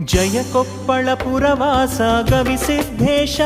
जय कोप्पळपुरवासा गविसिद्धेश